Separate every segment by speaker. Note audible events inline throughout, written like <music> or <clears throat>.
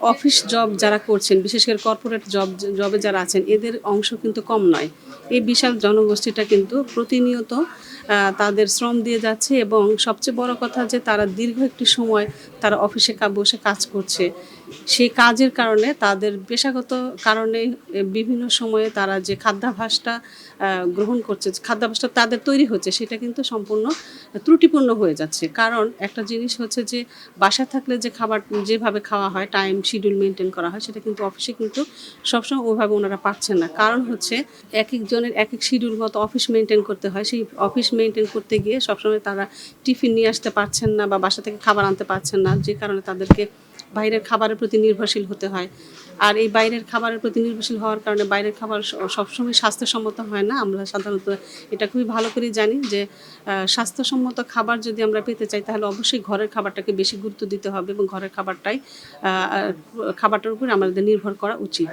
Speaker 1: Office job যারা করছেন, বিশেষ করে কর্পোরেট জব জবে যারা আছেন, এদের অংশ কিন্তু কম নয়। এই বিশাল জনগোষ্ঠীটা কিন্তু প্রতিনিয়ত তাদের শ্রম দিয়ে যাচ্ছে এবং সবচেয়ে বড় কথা যে তারা দীর্ঘ একটি সময় তারা অফিসে বসে কাজ করছে। সেই কাজের কারণে তাদের পেশাগত কারণে বিভিন্ন সময়ে তারা যে খাদ্যাভাসটা গ্রহণ করছে খাদ্যাভ্যাসটা তাদের তৈরি হচ্ছে, সেটা কিন্তু সম্পূর্ণ ত্রুটিপূর্ণ হয়ে যাচ্ছে। কারণ একটা জিনিস হচ্ছে যে বাসায় থাকলে যে খাবার যেভাবে খাওয়া হয়, টাইম, শিডিউল মেনটেন করা হয়, সেটা কিন্তু অফিসে কিন্তু সবসময় ওইভাবে ওনারা পাচ্ছেন না। কারণ হচ্ছে এক একজনের এক এক শিডিউল মতো অফিস মেনটেন করতে হয়, সেই অফিস মেনটেন করতে গিয়ে সবসময় তারা টিফিন নিয়ে আসতে পারছেন না বা বাসা থেকে খাবার আনতে পারছেন না, যে কারণে তাদেরকে বাইরের খাবারের প্রতি নির্ভরশীল হতে হয়। আর এই বাইরের খাবারের প্রতি নির্ভরশীল হওয়ার কারণে বাইরের খাবার সবসময় স্বাস্থ্যসম্মত হয় না। আমরা সাধারণত এটা খুবই ভালো করেই জানি যে স্বাস্থ্যসম্মত খাবার যদি আমরা পেতে চাই, তাহলে অবশ্যই ঘরের খাবারটাকে বেশি গুরুত্ব দিতে হবে এবং ঘরের খাবারটাই খাবারটার উপর আমাদের নির্ভর করা উচিত।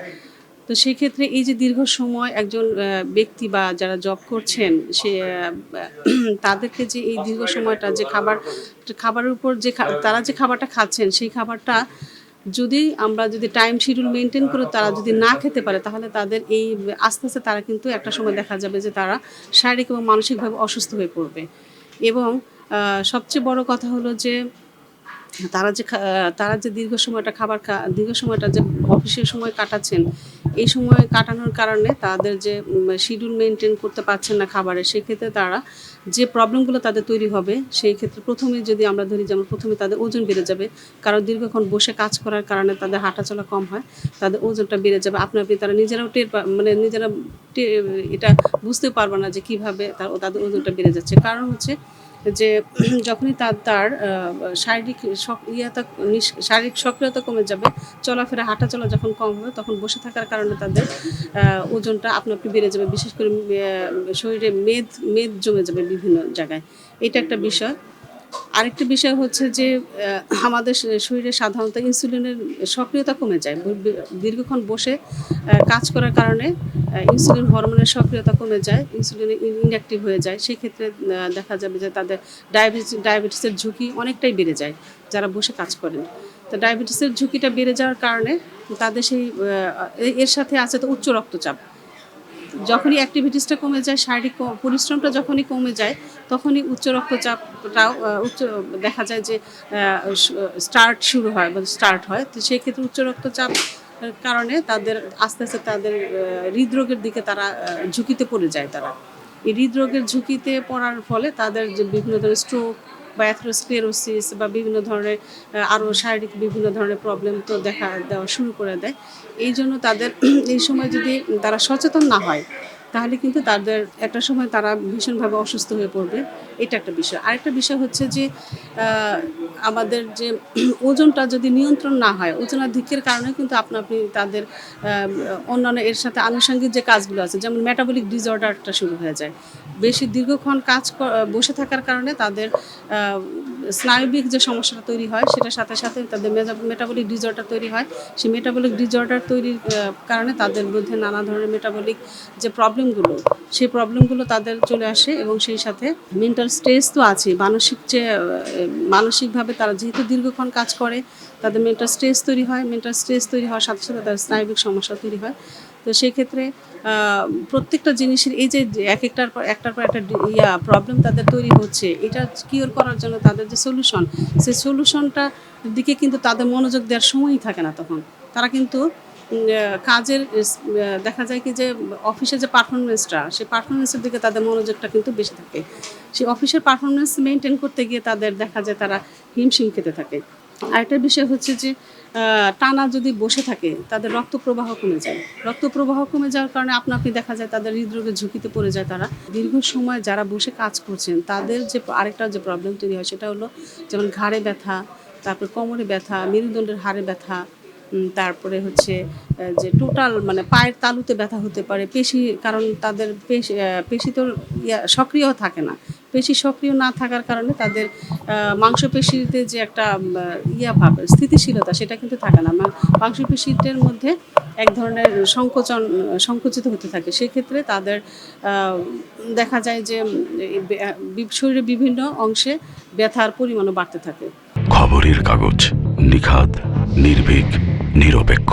Speaker 1: তো সেই ক্ষেত্রে এই যে দীর্ঘ সময় একজন ব্যক্তি বা যারা জব করছেন, সে <clears throat> তাদেরকে যে এই দীর্ঘ সময়টা যে খাবার, খাবারের উপর যে তারা যে খাবারটা খাচ্ছেন, সেই খাবারটা যদি আমরা যদি টাইম শিডিউল মেনটেন করে তারা যদি না খেতে পারে, তাহলে তাদের এই আস্তে আস্তে তারা কিন্তু একটা সময় দেখা যাবে যে তারা শারীরিক এবং মানসিকভাবে অসুস্থ হয়ে পড়বে। এবং সবচেয়ে বড় কথা হলো যে তারা যে তারা যে দীর্ঘ সময়টা খাবার দীর্ঘ সময়টা যে অফিসের সময় কাটাচ্ছেন এই সময় কাটানোর কারণে তাদের যে শিডিউল মেনটেন করতে পারছেন না খাবারের সেক্ষেত্রে তারা যে প্রবলেমগুলো তাদের তৈরি হবে, সেই ক্ষেত্রে প্রথমে যদি আমরা ধরি যেমন প্রথমে তাদের ওজন বেড়ে যাবে। কারণ দীর্ঘক্ষণ বসে কাজ করার কারণে তাদের হাঁটাচলা কম হয়, তাদের ওজনটা বেড়ে যাবে। আপনা, আপনি তারা নিজেরাও টের মানে নিজেরা এটা বুঝতে পারবে না যে কীভাবে তার, তাদের ওজনটা বেড়ে যাচ্ছে। কারণ হচ্ছে যে যখনই তার তার শারীরিক সক- ইয়াতা শারীরিক সক্রিয়তা কমে যাবে, চলাফেরা হাঁটা চলা যখন কম হবে, তখন বসে থাকার কারণে তাদের ওজনটা আপনা আপনি বেড়ে যাবে। বিশেষ করে শরীরে মেদ মেদ জমে যাবে বিভিন্ন জায়গায়। এটা একটা বিষয়। আরেকটা বিষয় হচ্ছে যে আমাদের শরীরে সাধারণত ইনসুলিনের সক্রিয়তা কমে যায়। দীর্ঘক্ষণ বসে কাজ করার কারণে ইনসুলিন হরমোনের সক্রিয়তা কমে যায়, ইনসুলিন ইনঅ্যাক্টিভ হয়ে যায়। সেক্ষেত্রে দেখা যাবে যে তাদের ডায়াবেটিস, ডায়াবেটিসের ঝুঁকি অনেকটাই বেড়ে যায় যারা বসে কাজ করেন। তো ডায়াবেটিসের ঝুঁকিটা বেড়ে যাওয়ার কারণে তাদের সেই এর সাথে আছে তো উচ্চ রক্তচাপ। যখনই অ্যাক্টিভিটিসটা কমে যায়, শারীরিক পরিশ্রমটা যখনই কমে যায়, তখনই উচ্চ রক্তচাপটাও উচ্চ দেখা যায় যে স্টার্ট শুরু হয় বা স্টার্ট হয়। তো সেই ক্ষেত্রে উচ্চ রক্তচাপ কারণে তাদের, আস্তে আস্তে তাদের হৃদরোগের দিকে তারা ঝুঁকিতে পড়ে যায় তারা। এই হৃদরোগের ঝুঁকিতে পড়ার ফলে তাদের যে বিভিন্ন ধরনের স্ট্রোক বা অ্যাথ্রোস্ক্লেরোসিস বা বিভিন্ন ধরনের আরও শারীরিক বিভিন্ন ধরনের প্রবলেম তো দেখা দেওয়া শুরু করে দেয়। এই জন্য তাদের, এই সময় যদি তারা সচেতন না হয় তাহলে কিন্তু তাদের, একটা সময় তারা ভীষণভাবে অসুস্থ হয়ে পড়বে। এটা একটা বিষয়। আরেকটা বিষয় হচ্ছে যে আমাদের যে <clears throat> ওজনটা যদি নিয়ন্ত্রণ না হয় ওজনাধিক্যের কারণে কিন্তু আপনা, আপনি তাদের অন্যান্য এর সাথে আনুষঙ্গিক যে কাজগুলো আছে, যেমন মেটাবলিক ডিসঅর্ডারটা শুরু হয়ে যায়। বেশি দীর্ঘক্ষণ কাজ বসে থাকার কারণে তাদের স্নায়বিক যে সমস্যাটা তৈরি হয়, সেটার সাথে সাথে তাদের মেটাবলিক ডিসঅর্ডার তৈরি হয়। সেই মেটাবলিক ডিসঅর্ডার তৈরির কারণে তাদের মধ্যে নানা ধরনের মেটাবলিক যে প্রবলেমগুলো সেই প্রবলেমগুলো তাদের চলে আসে এবং সেই সাথে মেন্টাল স্ট্রেস তো আছে। মানসিক যে মানসিকভাবে তারা যেহেতু দীর্ঘক্ষণ কাজ করে, তাদের মেন্টাল স্ট্রেস তৈরি হয়। মেন্টাল স্ট্রেস তৈরি হওয়ার সাথে সাথে তাদের স্নায়বিক সমস্যা তৈরি হয়। তো সেই ক্ষেত্রে প্রত্যেকটা জিনিসের এই যে এক একটার পর একটার পর একটা ইয়া প্রবলেম তাদের তৈরি হচ্ছে, এটা কিওর করার জন্য তাদের যে সলিউশন সেই সলিউশনটা দিকে কিন্তু তাদের মনোযোগ দেওয়ার সময়ই থাকে না তখন। তারা কিন্তু কাজের দেখা যায় কি যে অফিসে যে পারফরমেন্সটা, সেই পারফরমেন্সের দিকে তাদের মনোযোগটা কিন্তু বেশি থাকে। সেই অফিসের পারফরমেন্স মেনটেন করতে গিয়ে তাদের দেখা যায় তারা হিমশিম খেতে থাকে। আরেকটা বিষয় হচ্ছে যে টানা যদি বসে থাকে, তাদের রক্ত প্রবাহ কমে যায়। রক্ত প্রবাহ কমে যাওয়ার কারণে আপনা আপনি দেখা যায় তাদের হৃদরোগের ঝুঁকিতে পড়ে যায় তারা। দীর্ঘ সময় যারা বসে কাজ করছেন, তাদের যে আরেকটা যে প্রবলেম তৈরি হয়, সেটা হলো যেমন ঘাড়ে ব্যথা, তারপর কোমরে ব্যথা, মেরুদণ্ডের হাড়ে ব্যথা তারপরে হচ্ছে যে টোটাল মানে পায়ের তালুতে ব্যথা হতে পারে, পেশি, কারণ তাদের পেশি পেশি তো সক্রিয় থাকে না। পেশি সক্রিয় না থাকার কারণে তাদের মাংসপেশিতে যে একটা ইয়া ভাব, স্থিতিশীলতা, সেটা কিন্তু থাকে না। মা- মাংসপেশিদের মধ্যে এক ধরনের সংকোচন, সংকুচিত হতে থাকে। সেক্ষেত্রে তাদের দেখা যায় যে শরীরের বিভিন্ন অংশে ব্যথার পরিমাণও বাড়তে থাকে।
Speaker 2: খবরের কাগজ নিখাত নির্ভীক। নিরপেক্ষ।